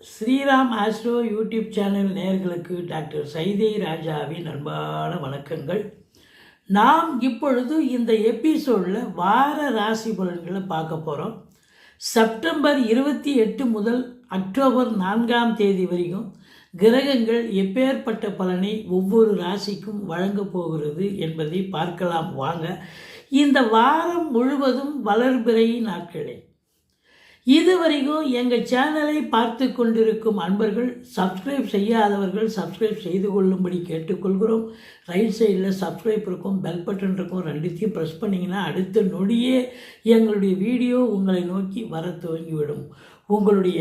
Sriram astro YouTube channel நேயர்களுக்கு doctor Saidai ராஜாவின் அன்பான வணக்கங்கள். நாம் இப்பொழுது இந்த எபிசோடில் வார ராசி பலன்களை பார்க்க போகிறோம் செப்டம்பர் இருபத்தி எட்டு முதல் அக்டோபர் நான்காம் தேதி வரைக்கும் கிரகங்கள் எப்பேற்பட்ட பலனை ஒவ்வொரு ராசிக்கும் வழங்கப் போகிறது என்பதை பார்க்கலாம். வாங்க இந்த வாரம் முழுவதும் வளர்பிறை நாட்களே. இதுவரைக்கும் எங்கள் சேனலை பார்த்து கொண்டிருக்கும் அன்பர்கள் சப்ஸ்கிரைப் செய்யாதவர்கள் சப்ஸ்கிரைப் செய்து கொள்ளும்படி கேட்டுக்கொள்கிறோம். ரைட் சைடில் சப்ஸ்கிரைப் இருக்கும் பெல் பட்டன் இருக்கும் ரெண்டுத்தையும் ப்ரெஸ் பண்ணிங்கன்னா அடுத்த நொடியே எங்களுடைய வீடியோ உங்களை நோக்கி வர துவங்கிவிடும். உங்களுடைய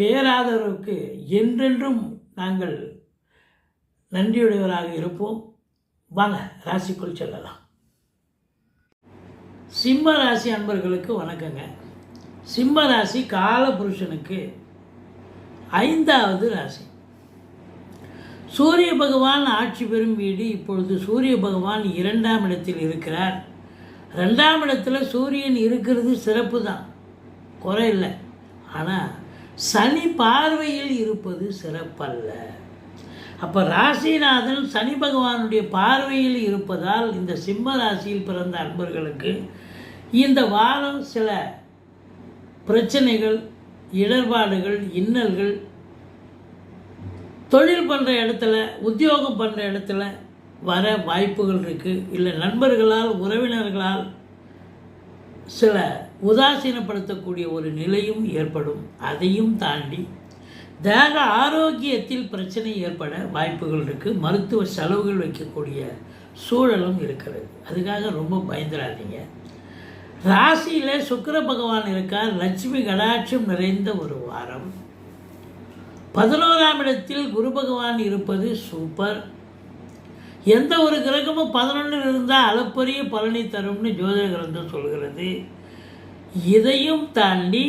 பேராதரவுக்கு என்றென்றும் நாங்கள் நன்றியுடையவராக இருப்போம். வாங்க ராசிக்குள் செல்லலாம். சிம்ம ராசி அன்பர்களுக்கு வணக்கங்க. சிம்ம ராசி காலபுருஷனுக்கு ஐந்தாவது ராசி. சூரிய பகவான் ஆட்சி பெறும் வீடு இப்பொழுது சூரிய பகவான் இரண்டாம் இடத்தில் இருக்கிறார். ரெண்டாம் இடத்துல சூரியன் இருக்கிறது சிறப்பு தான் குறை இல்லை. ஆனால் சனி பார்வையில் இருப்பது சிறப்பல்ல. அப்போ ராசிநாதன் சனி பகவானுடைய பார்வையில் இருப்பதால் இந்த சிம்ம ராசியில் பிறந்த அன்பர்களுக்கு இந்த வாரம் சில பிரச்சனைகள் இடர்பாடுகள் இன்னல்கள் தொழில் பண்ணுற இடத்துல உத்தியோகம் பண்ணுற இடத்துல வர வாய்ப்புகள் இருக்குது இல்லை நண்பர்களால் உறவினர்களால் சில உதாசீனப்படுத்தக்கூடிய ஒரு நிலையும் ஏற்படும். அதையும் தாண்டி தேக ஆரோக்கியத்தில் பிரச்சனை ஏற்பட வாய்ப்புகள் இருக்குது மருத்துவ செலவுகள் வைக்கக்கூடிய சூழலும் இருக்கிறது. அதுக்காக ரொம்ப பயந்துடாதீங்க. ராசியில் சுக்கர பகவான் இருக்கார். லட்சுமி கடாட்சம் நிறைந்த ஒரு வாரம். பதினோராம் இடத்தில் குரு பகவான் இருப்பது சூப்பர். எந்த ஒரு கிரகமும் பதினொன்றில் இருந்தால் அளப்பரிய பலனை தரும்னு ஜோதிட கிரந்தம் சொல்கிறது. இதையும் தாண்டி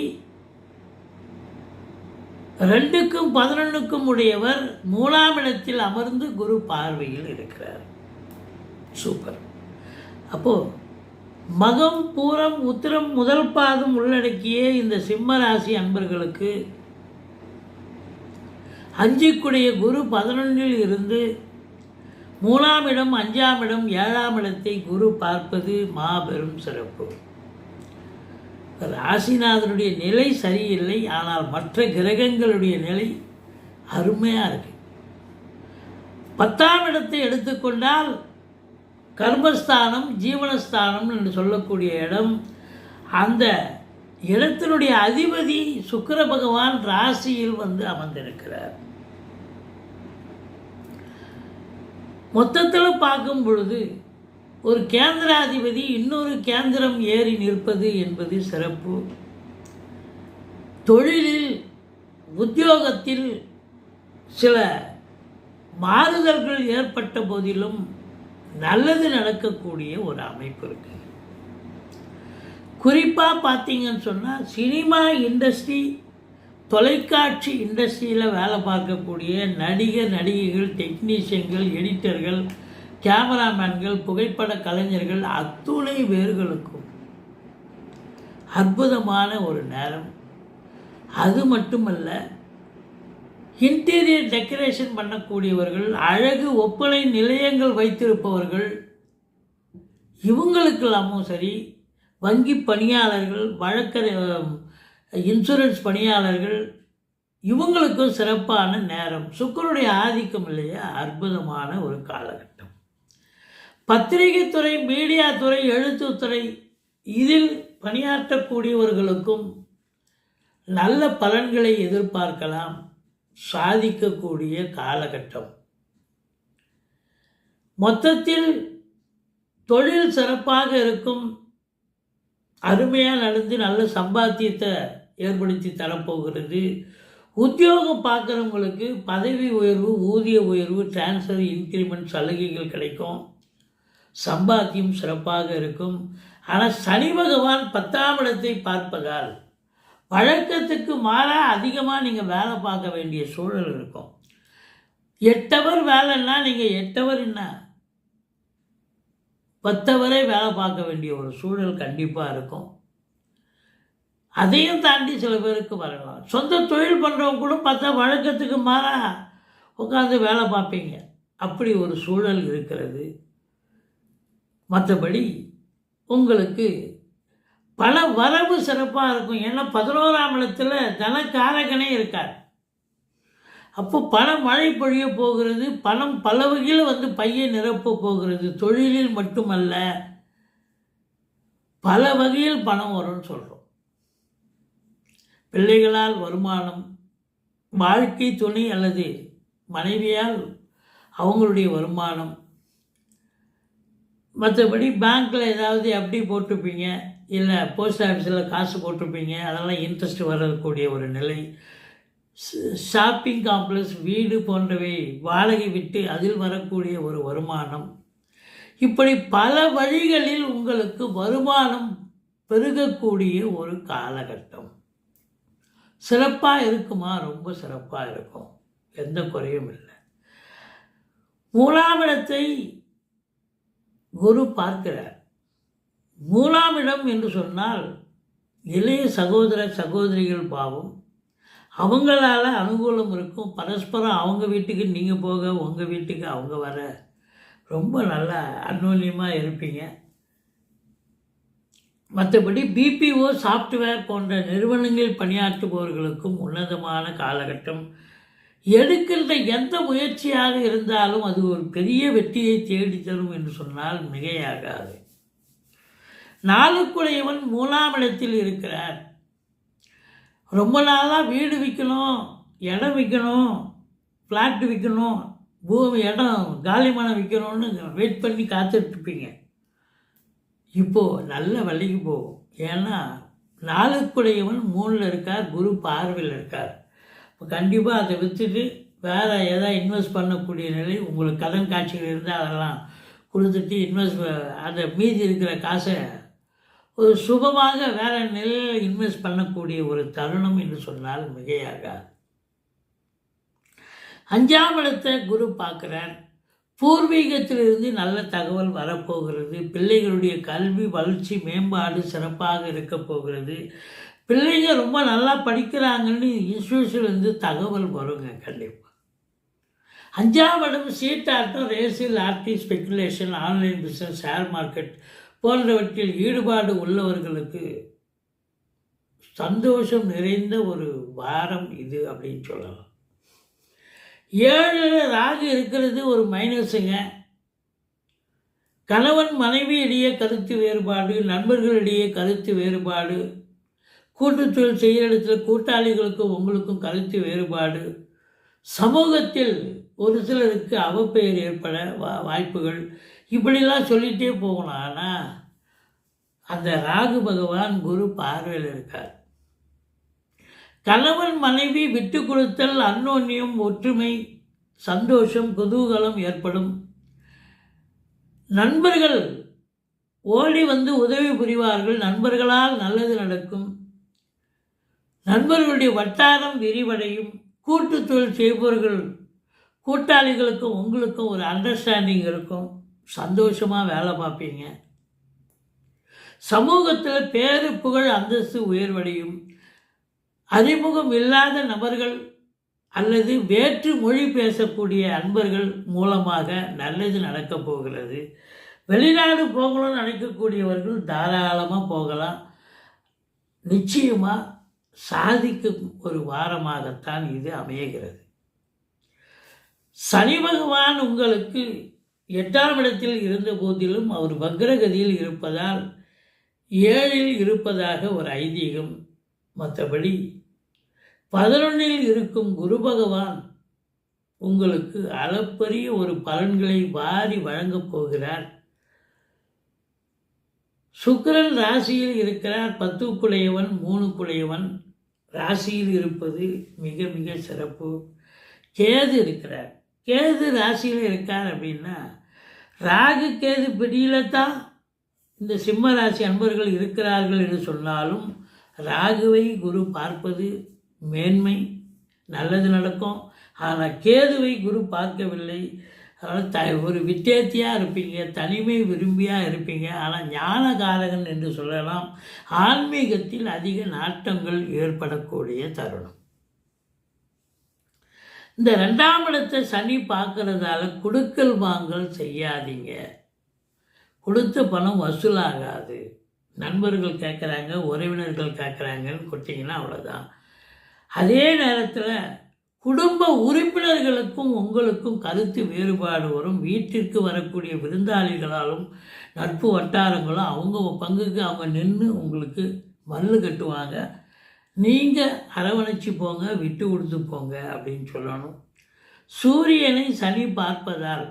ரெண்டுக்கும் பதினொன்றுக்கும் உடையவர் மூணாம் இடத்தில் அமர்ந்து குரு பார்வையில் இருக்கிறார். சூப்பர். அப்போது மகம் பூரம் உத்திரம் முதல் பாதம் உள்ளடக்கிய இந்த சிம்ம ராசி அன்பர்களுக்கு அஞ்சுக்குடைய குரு பதினொன்றில் இருந்து மூணாம் இடம் அஞ்சாம் இடம் ஏழாம் இடத்தை குரு பார்ப்பது மாபெரும் சிறப்பு. ராசிநாதனுடைய நிலை சரியில்லை ஆனால் மற்ற கிரகங்களுடைய நிலை அருமையாக இருக்கு. பத்தாம் இடத்தை எடுத்துக்கொண்டால் கர்மஸ்தானம் ஜீவனஸ்தானம் என்று சொல்லக்கூடிய இடம். அந்த இடத்தினுடைய அதிபதி சுக்கர பகவான் ராசியில் வந்து அமர்ந்திருக்கிறார். மொத்தத்தில் பார்க்கும் பொழுது ஒரு கேந்திராதிபதி இன்னொரு கேந்திரம் ஏறி நிற்பது என்பது சிறப்பு. தொழிலில் உத்தியோகத்தில் சில மாறுதல்கள் ஏற்பட்ட போதிலும் நல்லது நடக்கக்கூடிய ஒரு அமைப்பு இருக்கு. குறிப்பாக பார்த்தீங்கன்னு சொன்னால் சினிமா இண்டஸ்ட்ரி தொலைக்காட்சி இண்டஸ்ட்ரியில் வேலை பார்க்கக்கூடிய நடிகர் நடிகைகள் டெக்னீஷியன்கள் எடிட்டர்கள் கேமராமேன்கள் புகைப்பட கலைஞர்கள் அத்துணை பேர்களுக்கும் அற்புதமான ஒரு நேரம். அது மட்டுமல்ல இன்டீரியர் டெக்கரேஷன் பண்ணக்கூடியவர்கள் அழகு ஒப்பனை நிலையங்கள் வைத்திருப்பவர்கள் இவங்களுக்கெல்லாமும் சரி வங்கி பணியாளர்கள் வழக்கறி இன்சூரன்ஸ் பணியாளர்கள் இவங்களுக்கும் சிறப்பான நேரம். சுக்கருடைய ஆதிக்கம் இல்லையா? அற்புதமான ஒரு காலகட்டம். பத்திரிகை துறை மீடியா துறை எழுத்துத்துறை இதில் பணியாற்றக்கூடியவர்களுக்கும் நல்ல பலன்களை எதிர்பார்க்கலாம். சாதிக்கக்கூடிய காலகட்டம். மொத்தத்தில் தொழில் சிறப்பாக இருக்கும் அருமையாக நடந்து நல்ல சம்பாத்தியத்தை ஏற்படுத்தி தரப்போகிறது. உத்தியோகம் பார்க்குறவங்களுக்கு பதவி உயர்வு ஊதிய உயர்வு டிரான்ஸ்ஃபர் இன்க்ரிமெண்ட் சலுகைகள் கிடைக்கும். சம்பாத்தியம் சிறப்பாக இருக்கும். ஆனால் சனி பகவான் பத்தாம் இடத்தை பார்ப்பதால் வழக்கத்துக்கு மாறாக அதிகமாக நீங்கள் வேலை பார்க்க வேண்டிய சூழல் இருக்கும். எட்டவர் வேலைன்னா நீங்கள் எட்டவர் என்ன? பத்தவரை வேலை பார்க்க வேண்டிய ஒரு சூழல் கண்டிப்பாக இருக்கும். அதையும் தாண்டி சில பேருக்கு வரலாம். சொந்த தொழில் பண்ணுறவங்க கூட பார்த்தா வழக்கத்துக்கு மாறாக உட்காந்து வேலை பார்ப்பீங்க. அப்படி ஒரு சூழல் இருக்கிறது. மற்றபடி உங்களுக்கு பல வரவு சிறப்பாக இருக்கும். ஏன்னா பதினோராம் இடத்துல தனக்காரகனே இருக்கார். அப்போ பணம் மழை பொழிய போகிறது பணம் பல வகையில் வந்து பையை நிரப்ப போகிறது தொழிலில் மட்டுமல்ல பல வகையில் பணம் வரும்னு சொல்கிறோம் பிள்ளைகளால் வருமானம் வாழ்க்கை துணை அல்லது மனைவியால் அவங்களுடைய வருமானம் மற்றபடி பேங்க்கில் ஏதாவது எப்படி போட்டிருப்பீங்க இல்லை போஸ்ட் ஆஃபீஸில் காசு போட்டிருப்பீங்க அதெல்லாம் இன்ட்ரெஸ்ட் வரக்கூடிய ஒரு நிலை. ஷாப்பிங் காம்ப்ளெக்ஸ் வீடு போன்றவை வாடகை விட்டு அதில் வரக்கூடிய ஒரு வருமானம். இப்படி பல வழிகளில் உங்களுக்கு வருமானம் பெருகக்கூடிய ஒரு காலகட்டம். சிறப்பாக இருக்குமா? ரொம்ப சிறப்பாக இருக்கும். எந்த குறையும் இல்லை. மூலாவிடத்தை குரு பார்க்கிறார். மூலாம் இடம் என்று சொன்னால் இளைய சகோதர சகோதரிகள் பாவம். அவங்களால அனுகூலம் இருக்கும். பரஸ்பரம் அவங்க வீட்டுக்கு நீங்கள் போக உங்கள் வீட்டுக்கு அவங்க வர. ரொம்ப நல்லா அந்யோன்யமாக இருப்பீங்க. மற்றபடி பிபிஓ சாஃப்ட்வேர் போன்ற நிறுவனங்களில் பணியாற்றுபவர்களுக்கும் உன்னதமான காலகட்டம். எடுக்கின்ற எந்த முயற்சியாக இருந்தாலும் அது ஒரு பெரிய வெற்றியை தேடி தரும் என்று சொன்னால் மிகையாகாது. நாளுக்குடையவன் மூணாம் இடத்தில் இருக்கிறார். ரொம்ப நாளாக வீடு விற்கணும் இடம் விற்கணும் ஃப்ளாட் விற்கணும் பூமி இடம் காலி மனம் விற்கணும்னு வெயிட் பண்ணி காத்துட்ருப்பீங்க இப்போது நல்ல வழிக்கு போகும். ஏன்னா நாளுக்குடையவன் மூணில் இருக்கார் குரு பார்வையில் இருக்கார். இப்போ கண்டிப்பாக அதை விற்றுட்டு வேறு எதாவது இன்வெஸ்ட் பண்ணக்கூடிய நிலை உங்களுக்கு கடன் காட்சிகள் இருந்தால் அதெல்லாம் கொடுத்துட்டு இன்வெஸ்ட் அந்த மீதி இருக்கிற காசை ஒரு சுபமாக வேறு நிலையில் இன்வெஸ்ட் பண்ணக்கூடிய ஒரு தருணம் என்று சொன்னால் மிகையாகாது. அஞ்சாம் இடத்தை குரு பார்க்குறார். பூர்வீகத்திலிருந்து நல்ல தகவல் வரப்போகிறது. பிள்ளைகளுடைய கல்வி வளர்ச்சி மேம்பாடு சிறப்பாக இருக்க போகிறது. பிள்ளைங்க ரொம்ப நல்லா படிக்கிறாங்கன்னு இன்ஸ்டியூஷன்லேருந்து தகவல் வருங்க கண்டிப்பாக அஞ்சாம் இடம் சீட்டாட்டம் race RT speculation online business share market போன்றவற்றில் ஈடுபாடு உள்ளவர்களுக்கு சந்தோஷம் நிறைந்த ஒரு வாரம் இது அப்படின்னு சொல்லலாம். ஏழு ராகு இருக்கிறது ஒரு மைனஸுங்க கணவன் மனைவியிடையே கருத்து வேறுபாடு நண்பர்களிடையே கருத்து வேறுபாடு கூட்டுத்தொழில் செய்கிற இடத்துல கூட்டாளிகளுக்கும் உங்களுக்கும் கருத்து வேறுபாடு. சமூகத்தில் ஒரு சிலருக்கு அவப்பெயர் ஏற்பட வா வாய்ப்புகள். இப்படிலாம் சொல்லிகிட்டே போகணும். ஆனால் அந்த ராகு பகவான் குரு பார்வையில் இருக்கார். கணவன் மனைவி விட்டு கொடுத்தல் அன்னோன்யம் ஒற்றுமை சந்தோஷம் குதூகலம் ஏற்படும். நண்பர்கள் ஓடி வந்து உதவி புரிவார்கள். நண்பர்களால் நல்லது நடக்கும். நண்பர்களுடைய வட்டாரம் விரிவடையும். கூட்டு தொழில் செய்பவர்கள் கூட்டாளிகளுக்கும் உங்களுக்கும் ஒரு அண்டர்ஸ்டாண்டிங் இருக்கும். சந்தோஷமாக வேலை பார்ப்பீங்க. சமூகத்தில் பேரு புகழ் அந்தஸ்து உயர்வடையும். அறிமுகம் இல்லாத நபர்கள் அல்லது வேற்று மொழி பேசக்கூடிய அன்பர்கள் மூலமாக நல்லது நடக்கப் போகிறது. வெளிநாடு போகணும்னு நினைக்கக்கூடியவர்கள் தாராளமாக போகலாம். நிச்சயமாக சாதிக்கும் ஒரு வாரமாகத்தான் இது அமைகிறது. சனி பகவான் உங்களுக்கு எட்டாம் இடத்தில் இருந்த போதிலும் அவர் வக்ரகதியில் இருப்பதால் ஏழில் இருப்பதாக ஒரு ஐதீகம் மற்றபடி பதினொன்றில் இருக்கும் குரு பகவான் உங்களுக்கு அளப்பரிய ஒரு பலன்களை வாரி வழங்கப் போகிறார். சுக்கரன் ராசியில் இருக்கிறார். பத்து குலையவன் மூணு குலையவன் ராசியில் இருப்பது மிக மிக சிறப்பு. கேது இருக்கிறார். கேது ராசியில் இருக்கார் அப்படின்னா ராகு கேது பிடியில தான் இந்த சிம்ம ராசி அன்பர்கள் இருக்கிறார்கள் என்று சொன்னாலும் ராகுவை குரு பார்ப்பது மேன்மை நல்லது நடக்கும். ஆனால் கேதுவை குரு பார்க்கவில்லை. அதனால் த ஒரு வித்தேத்தியாக இருப்பீங்க தனிமை விரும்பியாக இருப்பீங்க ஆனால் ஞானகாரகன் என்று சொல்லலாம் ஆன்மீகத்தில் அதிக நாட்டங்கள் ஏற்படக்கூடிய தருணம். இந்த ரெண்டாம் இடத்தை சனி பார்க்கறதால குடுக்கல் வாங்கல் செய்யாதீங்க. கொடுத்த பணம் வசூலாகாது. நண்பர்கள் கேட்குறாங்க உறவினர்கள் கேட்குறாங்கன்னு கொடுத்தீங்கன்னா அவ்வளோதான் அதே நேரத்தில் குடும்ப உறுப்பினர்களுக்கும் உங்களுக்கும் கருத்து வேறுபாடு வரும். வீட்டிற்கு வரக்கூடிய விருந்தாளிகளாலும் நட்பு வட்டாரங்களும் அவங்க பங்குக்கு அவங்க நின்று உங்களுக்கு மல்லு கட்டுவாங்க. நீங்கள் அரவணைச்சு போங்க விட்டு கொடுத்து போங்க அப்படின்னு சொல்லணும். சூரியனை சனி பார்ப்பதால்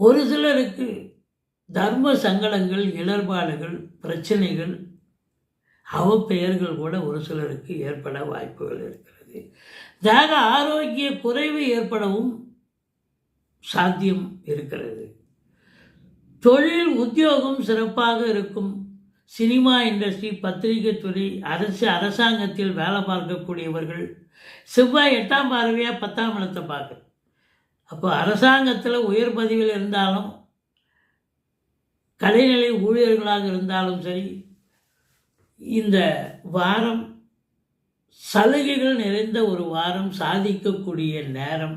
ஒரு சிலருக்கு தர்ம சங்கடங்கள் இடர்பாடுகள் பிரச்சனைகள் அவப்பெயர்கள் கூட ஒரு சிலருக்கு ஏற்பட வாய்ப்புகள் இருக்கிறது தேக ஆரோக்கிய குறைவு ஏற்படவும் சாத்தியம் இருக்கிறது. தொழில் உத்தியோகம் சிறப்பாக இருக்கும். சினிமா இண்டஸ்ட்ரி பத்திரிகை துறை அரசு அரசாங்கத்தில் வேலை பார்க்கக்கூடியவர்கள் செவ்வாய் எட்டாம் பார்வையாக பத்தாம் இடத்தை பார்க்க அப்போ அரசாங்கத்தில் உயர் பதவியில் இருந்தாலும் கலைநிலை ஊழியர்களாக இருந்தாலும் சரி இந்த வாரம் சலுகைகள் நிறைந்த ஒரு வாரம் சாதிக்கக்கூடிய நேரம்.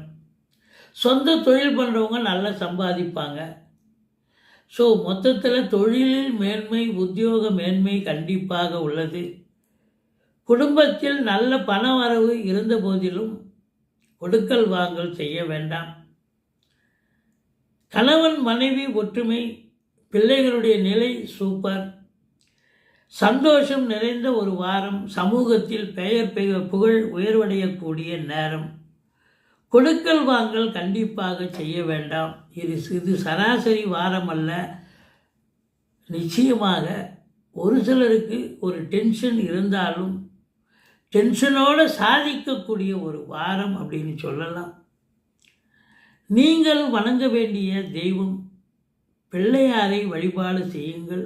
சொந்த தொழில் பண்ணுறவங்க நல்லா சம்பாதிப்பாங்க. ஸோ மொத்தத்தில் தொழிலில் மேன்மை உத்தியோக மேன்மை கண்டிப்பாக உள்ளது. குடும்பத்தில் நல்ல பண வரவு இருந்த போதிலும் கொடுக்கல் வாங்கல் செய்ய வேண்டாம். கணவன் மனைவி ஒற்றுமை பிள்ளைகளுடைய நிலை சூப்பர். சந்தோஷம் நிறைந்த ஒரு வாரம் சமூகத்தில் பெயர் பெயர் புகழ் உயர்வடையக்கூடிய நேரம். கொடுக்கல் வாங்கல் கண்டிப்பாக செய்ய வேண்டாம். இது இது சராசரி வாரம் அல்ல. நிச்சயமாக ஒரு சிலருக்கு ஒரு டென்ஷன் இருந்தாலும் டென்ஷனோடு சாதிக்கக்கூடிய ஒரு வாரம் அப்படின்னு சொல்லலாம். நீங்கள் வணங்க வேண்டிய தெய்வம் பிள்ளையாரை வழிபாடு செய்யுங்கள்.